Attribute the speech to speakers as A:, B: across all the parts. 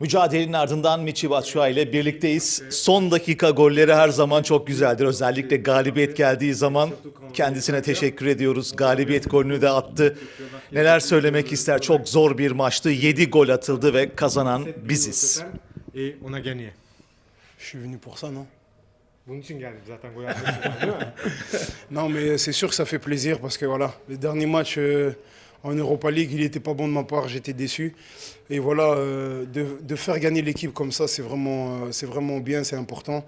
A: Mücadelenin ardından Michi Batshuayi ile birlikteyiz. Son dakika golleri her zaman çok güzeldir. Özellikle galibiyet geldiği zaman kendisine teşekkür ediyoruz. Galibiyet golünü de attı. Neler söylemek ister? Çok zor bir maçtı. 7 gol atıldı ve kazanan biziz.
B: Et on a gagné.
C: Je suis venu pour ça, non
B: Bunun için geldim zaten gol atmak için, değil mi?
C: Non, mais c'est sûr que ça fait plaisir parce que voilà, le dernier match euh, en Europa League, il n'était pas bon de ma part, j'étais déçu. Et voilà, euh, de, de faire gagner l'équipe comme ça, c'est vraiment, euh, c'est vraiment bien, c'est important.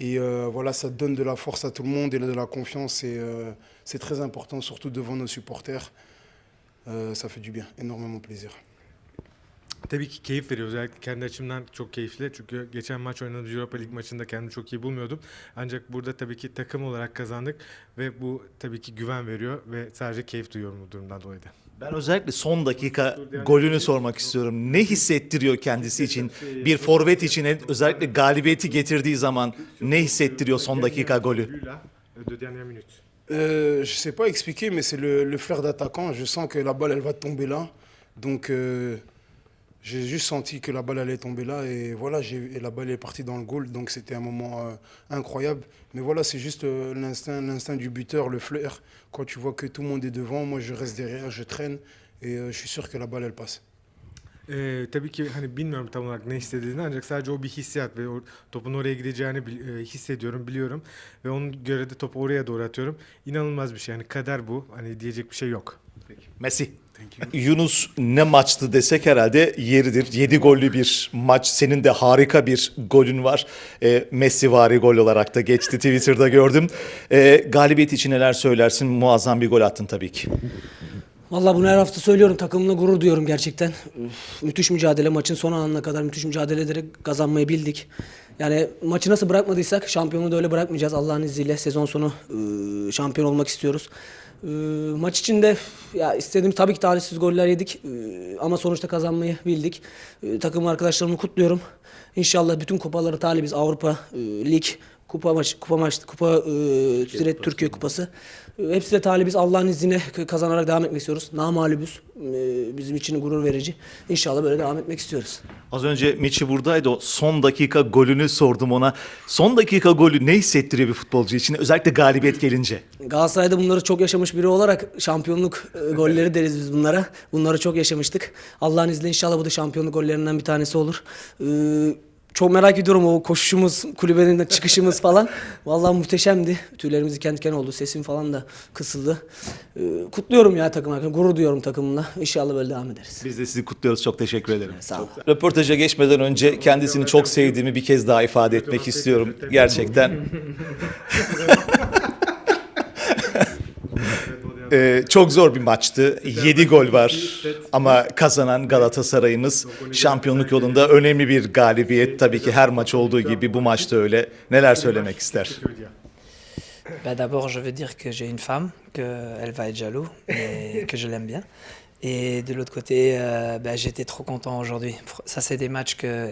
C: Et euh, voilà, ça donne de la force à tout le monde et de la confiance. Et euh, c'est très important, surtout devant nos supporters. Euh, ça fait du bien, énormément plaisir.
B: Tabii ki keyif veriyor. Özellikle kendi açımdan çok keyifli. Çünkü geçen maç oynadığımız Europa League maçında kendimi çok iyi bulmuyordum. Ancak burada tabii ki takım olarak kazandık ve bu tabii ki güven veriyor ve sadece keyif duyuyorum bu durumdan dolayı da.
A: Ben özellikle son dakika golünü sormak istiyorum. Ne hissettiriyor kendisi için? Bir forvet için özellikle galibiyeti getirdiği zaman ne hissettiriyor son dakika golü?
C: Euh, je sais pas expliquer, mais c'est le, le flair d'attaquant. Je sens que la balle, elle va tomber là. Donc, euh, j'ai juste senti que la balle allait tomber là. Et voilà, et la balle est partie dans le goal. Donc, c'était un moment euh, incroyable. Mais voilà, c'est juste euh, l'instinct, l'instinct du buteur, le flair. Quand tu vois que tout le monde est devant, moi, je reste derrière, je traîne. Et euh, je suis sûr que la balle, elle passe.
B: Ee, tabii ki hani bilmiyorum tam olarak ne hissettiğini ancak sadece o bir hissiyat ve o topun oraya gideceğini bil- e, hissediyorum, biliyorum ve onun göre de topu oraya doğru atıyorum. İnanılmaz bir şey. Yani kader bu. Hani diyecek bir şey yok.
A: Messi. Yunus ne maçtı desek herhalde yeridir. 7 gollü bir maç. Senin de harika bir golün var. E, Messi vari gol olarak da geçti Twitter'da gördüm. E, galibiyet için neler söylersin? Muazzam bir gol attın tabii ki.
D: Vallahi bunu her hafta söylüyorum. Takımla gurur duyuyorum gerçekten. Müthiş mücadele. Maçın son anına kadar müthiş mücadele ederek kazanmayı bildik. Yani maçı nasıl bırakmadıysak şampiyonu da öyle bırakmayacağız. Allah'ın izniyle sezon sonu e, şampiyon olmak istiyoruz. E, maç içinde ya istediğim tabii ki talihsiz goller yedik. E, ama sonuçta kazanmayı bildik. E, takım arkadaşlarımı kutluyorum. İnşallah bütün kupaları talibiz. Avrupa, e, Lig, kupa maç, kupa maç, kupa e, Süret Türkiye Kupası. E, hepsine talibiz. Allah'ın izniyle kazanarak devam etmek istiyoruz. Namalübüz. E, bizim için gurur verici. İnşallah böyle devam etmek istiyoruz.
A: Az önce Michi buradaydı. O son dakika golünü sordum ona. Son dakika golü ne hissettiriyor bir futbolcu için? Özellikle galibiyet gelince.
D: Galatasaray'da bunları çok yaşamış biri olarak şampiyonluk e, golleri deriz biz bunlara. Bunları çok yaşamıştık. Allah'ın izniyle inşallah bu da şampiyonluk gollerinden bir tanesi olur. Ee, çok merak ediyorum o koşuşumuz, kulübenin çıkışımız falan. Vallahi muhteşemdi. Tüylerimiz diken diken oldu. Sesim falan da kısıldı. Ee, kutluyorum ya takım arkadaşım. Gurur duyuyorum takımla. İnşallah böyle devam ederiz.
A: Biz de sizi kutluyoruz. Çok teşekkür ederim.
D: Sağ ol.
A: Röportaja geçmeden önce kendisini çok sevdiğimi bir kez daha ifade etmek istiyorum. Gerçekten. Ee, çok zor bir maçtı. 7 gol var ama kazanan Galatasaray'ımız şampiyonluk yolunda önemli bir galibiyet. Tabii ki her maç olduğu gibi bu maçta öyle. Neler söylemek ister?
E: Bah, D'abord, je veux dire que j'ai une femme, qu'elle va être jaloux, mais que je l'aime bien. Et de l'autre côté, euh, bah, j'étais trop content aujourd'hui. Ça, c'est des matchs que,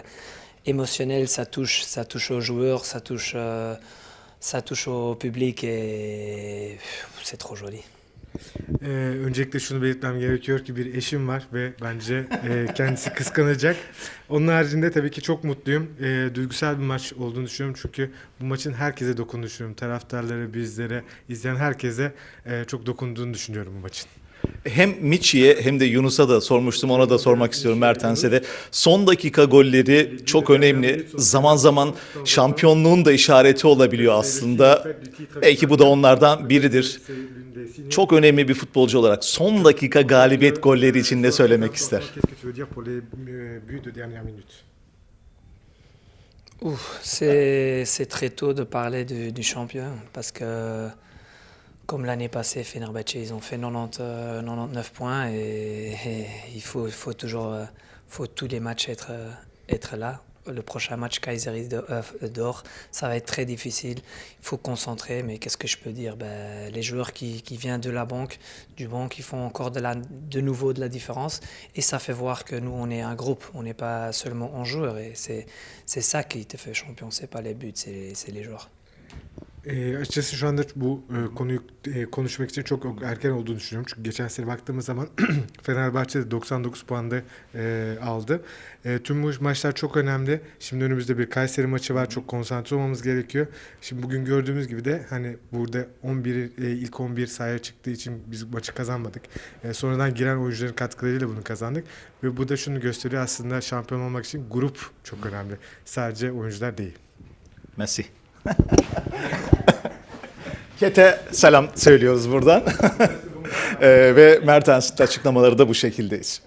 E: émotionnels, ça touche, ça touche aux joueurs, ça touche, euh, ça touche au public et c'est trop joli.
B: Ee, öncelikle şunu belirtmem gerekiyor ki bir eşim var ve bence e, kendisi kıskanacak. Onun haricinde tabii ki çok mutluyum. E, duygusal bir maç olduğunu düşünüyorum çünkü bu maçın herkese dokunduğunu düşünüyorum. Taraftarları, bizlere, izleyen herkese e, çok dokunduğunu düşünüyorum bu maçın.
A: Hem Michi'ye hem de Yunus'a da sormuştum. Ona da sormak istiyorum Mertens'e de. Son dakika golleri çok önemli. Zaman zaman şampiyonluğun da işareti olabiliyor aslında. Belki bu da onlardan biridir. Çok önemli bir futbolcu olarak son dakika galibiyet golleri için ne söylemek ister?
E: Ouf, c'est c'est très tôt de parler du, du champion parce que comme l'année passée, Fenerbahçe, ils ont fait 90, euh, 99 points et, il faut, toujours, euh, faut tous les matchs être, euh, là. Le prochain match euh, d'Or, ça va être très difficile. Il faut concentrer, mais qu'est-ce que je peux dire? Ben, Les joueurs qui, viennent de la banque, du banque, ils font encore de, la, de nouveau de la différence. Et ça fait voir que nous, on est un groupe, on n'est pas seulement un joueur. Et c'est ça qui te fait champion, c'est pas les buts, c'est les joueurs.
B: E, açıkçası şu anda bu e, konuyu e, konuşmak için çok erken olduğunu düşünüyorum. Çünkü geçen sene baktığımız zaman Fenerbahçe de 99 puanda e, aldı. E, tüm bu maçlar çok önemli. Şimdi önümüzde bir Kayseri maçı var. Çok konsantre olmamız gerekiyor. Şimdi bugün gördüğümüz gibi de hani burada 11 e, ilk 11 sahaya çıktığı için biz maçı kazanmadık. E, sonradan giren oyuncuların katkılarıyla bunu kazandık. Ve bu da şunu gösteriyor aslında şampiyon olmak için grup çok önemli. Sadece oyuncular değil.
A: Messi. Kete selam söylüyoruz buradan. Ee, ve Mertens'in açıklamaları da bu şekildeyiz.